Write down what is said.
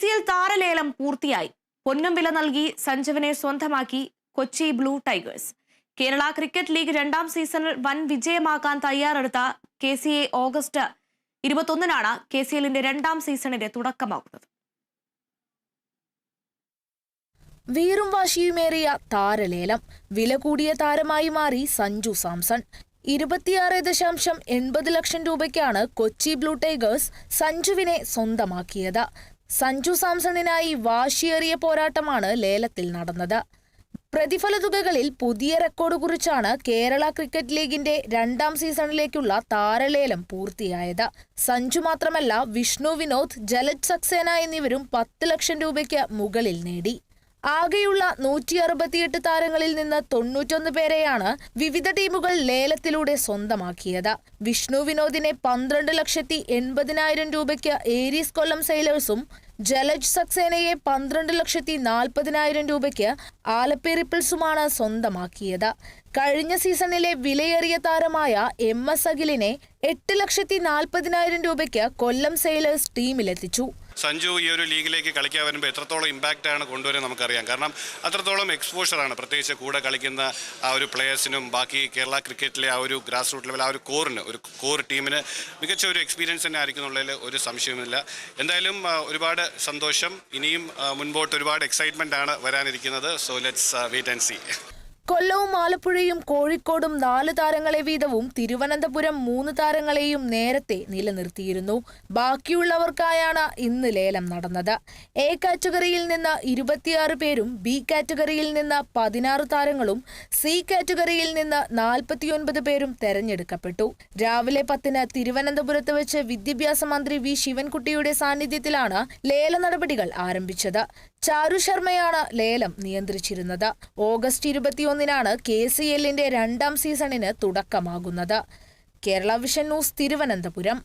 L താരലേലം പൂർത്തിയായി. പൊന്നും വില നൽകി സഞ്ജുവിനെ സ്വന്തമാക്കി Kochi Blue Tigers. Kerala Cricket League രണ്ടാം സീസണിൽ വൻ വിജയമാക്കാൻ തയ്യാറെടുത്ത കെ സി എ ഓഗസ്റ്റ് ഇരുപത്തൊന്നിനാണ് കെ സി എല്ലിന്റെ രണ്ടാം സീസണിന്റെ തുടക്കമാകുന്നത് വീറും വാശിയുമേറിയ താരലേലം. വില കൂടിയ താരമായി മാറി സഞ്ജു സാംസൺ. ഇരുപത്തിയാറ് ദശാംശം എൺപത് ലക്ഷം രൂപയ്ക്കാണ് കൊച്ചി ബ്ലൂ ടൈഗേഴ്സ് സഞ്ജുവിനെ സ്വന്തമാക്കിയത്. സഞ്ജു സാംസണിനായി വാശിയേറിയ പോരാട്ടമാണ് ലേലത്തിൽ നടന്നത്. പ്രതിഫല തുകകളിൽ പുതിയ റെക്കോർഡ് കുറിച്ചാണ് കേരള ക്രിക്കറ്റ് ലീഗിന്റെ രണ്ടാം സീസണിലേക്കുള്ള താരലേലം പൂർത്തിയായത്. സഞ്ജു മാത്രമല്ല വിഷ്ണു വിനോദ് ജലജ് സക്സേന എന്നിവരും പത്ത് ലക്ഷം രൂപയ്ക്ക് മുകളിൽ നേടി. ആകെയുള്ള നൂറ്റി അറുപത്തിയെട്ട് താരങ്ങളിൽ നിന്ന് തൊണ്ണൂറ്റൊന്ന് പേരെയാണ് വിവിധ ടീമുകൾ ലേലത്തിലൂടെ സ്വന്തമാക്കിയത്. വിഷ്ണു വിനോദിനെ പന്ത്രണ്ട് ലക്ഷത്തി എൺപതിനായിരം രൂപയ്ക്ക് ഏരീസ് കൊല്ലം സെയിലേഴ്സും ജലജ് സക്സേനയെ പന്ത്രണ്ട് ലക്ഷത്തി നാൽപ്പതിനായിരം രൂപയ്ക്ക് ആലപ്പേറിപ്പിൾസുമാണ് സ്വന്തമാക്കിയത്. കഴിഞ്ഞ സീസണിലെ വിലയേറിയ താരമായ എം എസ് അഖിലിനെ എട്ട് ലക്ഷത്തി നാൽപ്പതിനായിരം രൂപയ്ക്ക് കൊല്ലം സെയിലേഴ്സ് ടീമിലെത്തിച്ചു. സഞ്ജു ഈ ഒരു ലീഗിലേക്ക് കളിക്കാൻ വരുമ്പോൾ എത്രത്തോളം ഇമ്പാക്റ്റ് ആണ് കൊണ്ടുവരാൻ നമുക്കറിയാം. കാരണം അത്രത്തോളം എക്സ്പോഷറാണ് പ്രത്യേകിച്ച് കൂടെ കളിക്കുന്ന ആ ഒരു പ്ലേയേഴ്സിനും ബാക്കി കേരള ക്രിക്കറ്റിലെ ആ ഒരു ഗ്രാസ് റൂട്ട് ലെവൽ ആ ഒരു കോറിന് ഒരു കോർ ടീമിന് മികച്ച ഒരു എക്സ്പീരിയൻസ് തന്നെ ആയിരിക്കും എന്നുള്ളതിൽ ഒരു സംശയവുമില്ല. എന്തായാലും ഒരുപാട് സന്തോഷം. ഇനിയും മുൻപോട്ട് ഒരുപാട് എക്സൈറ്റ്മെന്റ് ആണ് വരാനിരിക്കുന്നത്. So let's wait and see കൊല്ലവും ആലപ്പുഴയും കോഴിക്കോടും നാല് താരങ്ങളെ വീതവും തിരുവനന്തപുരം മൂന്ന് താരങ്ങളെയും നേരത്തെ നിലനിർത്തിയിരുന്നു. ബാക്കിയുള്ളവർക്കായാണ് ഇന്ന് ലേലം നടന്നത്. എ കാറ്റഗറിയിൽ നിന്ന് ഇരുപത്തിയാറ് പേരും ബി കാറ്റഗറിയിൽ നിന്ന് പതിനാറ് താരങ്ങളും സി കാറ്റഗറിയിൽ നിന്ന് നാൽപ്പത്തിയൊൻപത് പേരും തെരഞ്ഞെടുക്കപ്പെട്ടു. രാവിലെ പത്തിന് തിരുവനന്തപുരത്ത് വെച്ച് വിദ്യാഭ്യാസ മന്ത്രി വി ശിവൻകുട്ടിയുടെ സാന്നിധ്യത്തിലാണ് ലേല നടപടികൾ ആരംഭിച്ചത്. ചാരു ശർമ്മയാണ് ലേലം നിയന്ത്രിച്ചിരുന്നത്. ഓഗസ്റ്റ് ഇരുപത്തിയൊന്നിനാണ് കെ സി എല്ലിന്റെ രണ്ടാം സീസണിന് തുടക്കമാകുന്നത്. Kerala Vision News Thiruvananthapuram.